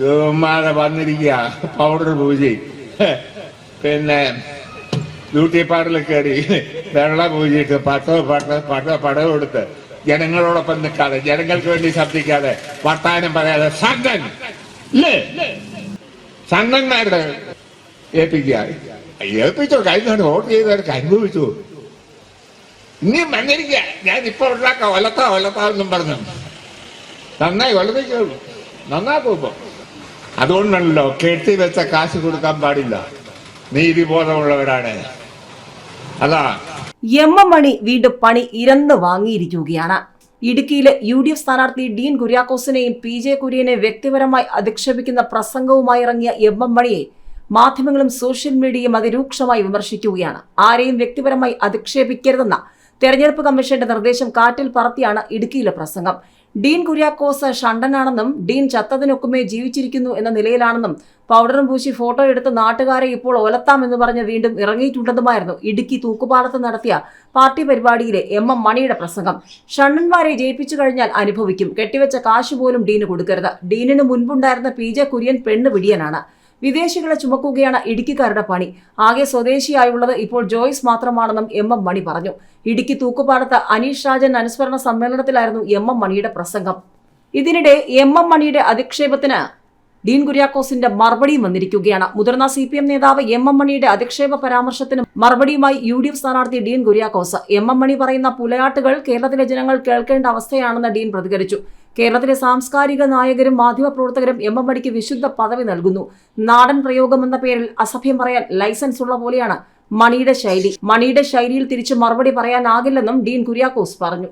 ചുമ്മാതെ വന്നിരിക്കുക. പൗഡർ പൂജ. പിന്നെ ബ്യൂട്ടി പാർലറിൽ കയറി വെള്ള പൂജയിട്ട് പട്ടോ പട്ട പട്ട പടം കൊടുത്ത് ജനങ്ങളോടൊപ്പം നിൽക്കാതെ ജനങ്ങൾക്ക് വേണ്ടി ശബ്ദിക്കാതെ വർത്താനം പറയാതെ സംഘൻ ഇല്ലേ സംഘന്മാരുടെ ഏൽപ്പിക്കുക. ഏൽപ്പിച്ചോ? കഴിഞ്ഞ വോട്ട് ചെയ്തവർക്ക് അനുഭവിച്ചു. ഇനിയും വന്നിരിക്കുക. ഞാൻ ഇപ്പൊ ഉണ്ടാക്കാം ഒലത്താ ഒലത്താ എന്നും പറഞ്ഞു. നന്നായി ഒലത്തിക്കുള്ളൂ നന്നാക്കും ഇപ്പൊ. അതുകൊണ്ടാണല്ലോ കെട്ടി വെച്ച കാശ് കൊടുക്കാൻ പാടില്ല. നീതിബോധമുള്ളവരാണ് അതാ. എം എം മണി വീണ്ടും പണി ഇരന്ന് വാങ്ങിയിരിക്കുകയാണ്. ഇടുക്കിയിലെ യു ഡി എഫ് സ്ഥാനാർത്ഥി ഡീൻ കുര്യാക്കോസിനെയും പി ജെ കുര്യനെ വ്യക്തിപരമായി അധിക്ഷേപിക്കുന്ന പ്രസംഗവുമായി ഇറങ്ങിയ എം എം മണിയെ മാധ്യമങ്ങളും സോഷ്യൽ മീഡിയയും അതിരൂക്ഷമായി വിമർശിക്കുകയാണ്. ആരെയും വ്യക്തിപരമായി അധിക്ഷേപിക്കരുതെന്ന തെരഞ്ഞെടുപ്പ് കമ്മീഷന്റെ നിർദ്ദേശം കാറ്റിൽ പറത്തിയാണ് ഇടുക്കിയിലെ പ്രസംഗം. ഡീൻ കുര്യാക്കോസ് ഷണ്ടനാണെന്നും ഡീൻ ചത്തതിനൊക്കുമേ ജീവിച്ചിരിക്കുന്നു എന്ന നിലയിലാണെന്നും പൗഡറും പൂശി ഫോട്ടോ എടുത്ത് നാട്ടുകാരെ ഇപ്പോൾ ഒലത്താം എന്ന് പറഞ്ഞ് വീണ്ടും ഇറങ്ങിയിട്ടുണ്ടെന്നുമായിരുന്നു ഇടുക്കി തൂക്കുപാലത്ത് നടത്തിയ പാർട്ടി പരിപാടിയിലെ എം എം മണിയുടെ പ്രസംഗം. ഷണ്ണന്മാരെ ജയിപ്പിച്ചു കഴിഞ്ഞാൽ അനുഭവിക്കും. കെട്ടിവെച്ച കാശ് പോലും ഡീന് കൊടുക്കരുത്. ഡീനിന് മുൻപുണ്ടായിരുന്ന പി ജെ കുര്യൻ പെണ്ണ് പിടിയനാണ്. വിദേശികളെ ചുമക്കുകയാണ് ഇടുക്കിക്കാരുടെ പണി. ആകെ സ്വദേശിയായുള്ളത് ഇപ്പോൾ ജോയ്സ് മാത്രമാണെന്നും എം എം മണി പറഞ്ഞു. ഇടുക്കി തൂക്കുപാടത്ത് അനീഷ് രാജൻ അനുസ്മരണ സമ്മേളനത്തിലായിരുന്നു എം എം മണിയുടെ പ്രസംഗം. ഇതിനിടെ എം എം മണിയുടെ അധിക്ഷേപത്തിന് ഡീൻ കുര്യാക്കോസിന്റെ മറുപടിയും വന്നിരിക്കുകയാണ്. മുതിർന്ന സി പി എം നേതാവ് എം എം മണിയുടെ അധിക്ഷേപ പരാമർശത്തിന് മറുപടിയുമായി യു ഡി എഫ് സ്ഥാനാർത്ഥി ഡീൻ കുര്യാക്കോസ്. എം എം മണി പറയുന്ന പുലയാട്ടുകൾ കേരളത്തിലെ ജനങ്ങൾ കേൾക്കേണ്ട അവസ്ഥയാണെന്ന് ഡീൻ പ്രതികരിച്ചു. കേരളത്തിലെ സാംസ്കാരിക നായകരും മാധ്യമപ്രവർത്തകരും എം എം മണിക്ക് വിശുദ്ധ പദവി നൽകുന്നു. നാടൻ പ്രയോഗം എന്ന പേരിൽ അസഭ്യം പറയാൻ ലൈസൻസ് ഉള്ള പോലെയാണ് മണിയുടെ ശൈലി. മണിയുടെ ശൈലിയിൽ തിരിച്ചു മറുപടി പറയാനാകില്ലെന്നും ഡീൻ കുര്യാക്കോസ് പറഞ്ഞു.